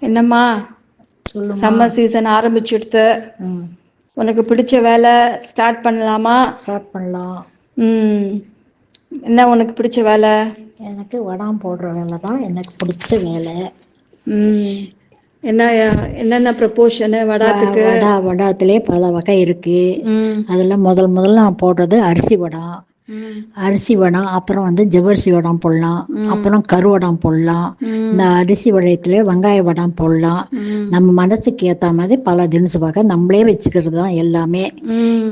என்னம்மா? Summer season ஆரம்பிச்சுடுத்து. உனக்கு பிடிச்ச வேலை ஸ்டார்ட் பண்ணலாமா? ஸ்டார்ட் பண்ணலாம். ம். என்ன உனக்கு பிடிச்ச வேலை? எனக்கு வடாம் போடுற வேலை தான். எனக்கு பிடிச்ச வேலை. ம். என்ன என்னென்ன ப்ரப்போஷனு வடாத்துக்கு? வடா வடாத்திலே பல வகை இருக்கு. அதில் முதல் முதல்ல நான் போடுறது அரிசி வடம் ம் அரிசி வடம் அப்புறம் வந்து ஜவ்வரிசி வடம் போடலாம். அப்புறம் கருவடம் போடலாம். இந்த அரிசி வடயத்துல வெங்காய வடம் போடலாம். நம்ம மனசுக்கு ஏற்ற மாதிரி பல தினசு வகை நம்மளே வச்சுக்கிறது தான் எல்லாமே.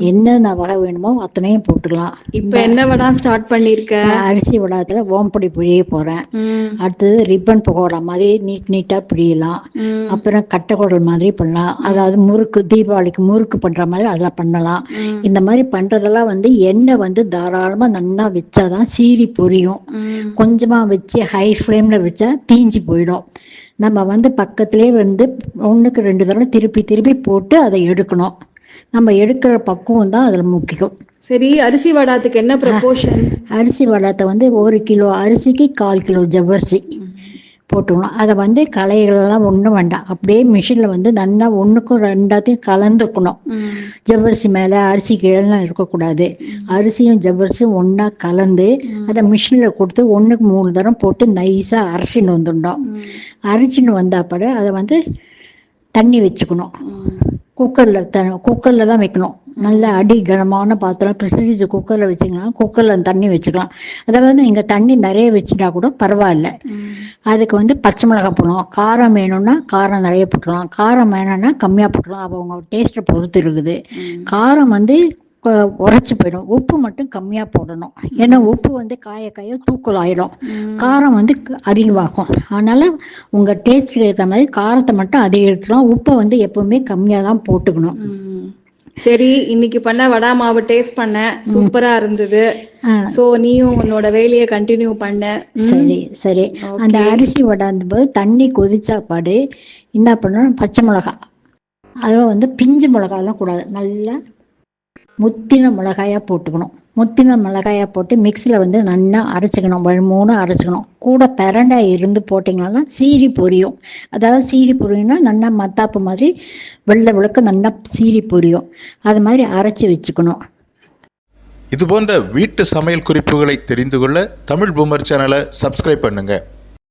என்னென்ன வகை வேணுமோ அத்தனையும் போட்டுக்கலாம். இப்போ என்ன வடா ஸ்டார்ட் பண்ணியிருக்க நான் அரிசி வடத்தில் ஓம்பொடி பிழிய போகிறேன் ம். அடுத்தது ரிப்பன் பகோடா மாதிரி நீட் நீட்டாக பிழியலாம். அப்புறம் கட்டைக்குடல் மாதிரி பண்ணலாம். அதாவது முறுக்கு தீபாவளிக்கு முறுக்கு பண்ணுற மாதிரி அதில் பண்ணலாம். இந்த மாதிரி பண்ணுறதெல்லாம் வந்து எண்ணெய் வந்து தாராளமாக நன்னா வச்சாதான் சீரி பொரியும். ம். கொஞ்சமாக வச்சு ஹை ஃப்ளேமில் வச்சா தீஞ்சு போயிடும். நம்ம வந்து பக்கத்துலேயே வந்து ஒன்றுக்கு ரெண்டு தடவை திருப்பி திருப்பி போட்டு அதை எடுக்கணும். நம்ம எடுக்கிற பக்குவம் தான் அதில் முக்கியம். சரி அரிசி வடாத்துக்கு என்ன ப்ரப்போஷன் அரிசி வடத்தை வந்து ஒரு கிலோ அரிசிக்கு கால் கிலோ ஜவ்வரிசி. போட்டுக்கணும். அதை வந்து களைகளெல்லாம் ஒன்றும் வேண்டாம். அப்படியே மிஷினில் வந்து நல்லா ஒன்றுக்கும் ரெண்டாத்தையும் கலந்துக்கணும். ஜவ்வரிசி மேலே அரிசி கீழெல்லாம் இருக்கக்கூடாது. அரிசியும் ஜவ்வரிசியும் ஒன்றா கலந்து அதை மிஷினில் கொடுத்து ஒன்றுக்கு மூணு தரம் போட்டு நைஸாக அரைச்சின்னு வந்துடணும். அரைச்சின்னு வந்தாப்பட அதை வந்து தண்ணி வச்சுக்கணும். குக்கரில் த குக்கரில் தான் வைக்கணும். நல்ல அடி கனமான பாத்திரம் ப்ரெஸ்டீஜ் குக்கரில் வச்சிங்கன்னா குக்கரில் தண்ணி வச்சுக்கலாம். அதாவது நீங்கள் தண்ணி நிறைய வச்சுட்டா கூட பரவாயில்ல. அதுக்கு வந்து பச்சை மிளகாய் போடணும். காரம் வேணும்னா காரம் நிறைய போட்டுக்கலாம். காரம் வேணும்னா கம்மியாக போட்டுக்கலாம். அப்போ உங்கள் டேஸ்ட்டை பொறுத்து இருக்குது. காரம் வந்து உரைச்சு போயிடும். உப்பு மட்டும் கம்மியாக போடணும். ஏன்னா உப்பு வந்து காய காய தூக்கல் ஆயிடும் காரம் வந்து அதிகமாகும் அதனால் உங்கள் டேஸ்ட்டுக்கு ஏற்ற மாதிரி காரத்தை மட்டும் அதிகரிக்கலாம் உப்பை வந்து எப்போவுமே கம்மியாக தான் போட்டுக்கணும். சரி இன்னைக்கு பண்ண வடா மாவு டேஸ்ட் பண்ணேன் சூப்பரா இருந்தது. சோ நீயும் உன்னோட வேலையை கண்டினியூ பண்ண. சரி சரி. அந்த அரிசி வடாந்த போது தண்ணி கொதிச்சா பாடு என்ன பண்ணணும்? பச்சை மிளகா. அதில் வந்து பிஞ்சு மிளகாலாம் கூடாது. நல்லா முத்தின மிளகாயாக போட்டுக்கணும். முத்தின மிளகாயாக போட்டு மிக்சியில் வந்து நல்லா அரைச்சிக்கணும். ஒரு மூணு அரைச்சிக்கணும். கூட பிரண்டை இருந்து போட்டிங்கன்னா சீரி பொரியும். அதாவது சீரி பொரியும்னா நல்லா மத்தாப்பு மாதிரி வெள்ளை விளக்கு நல்லா சீரி பொரியும். அது மாதிரி அரைச்சி வச்சுக்கணும். இது போன்ற வீட்டு சமையல் குறிப்புகளை தெரிந்து கொள்ள தமிழ் பூமர் சேனலை சப்ஸ்கிரைப் பண்ணுங்கள்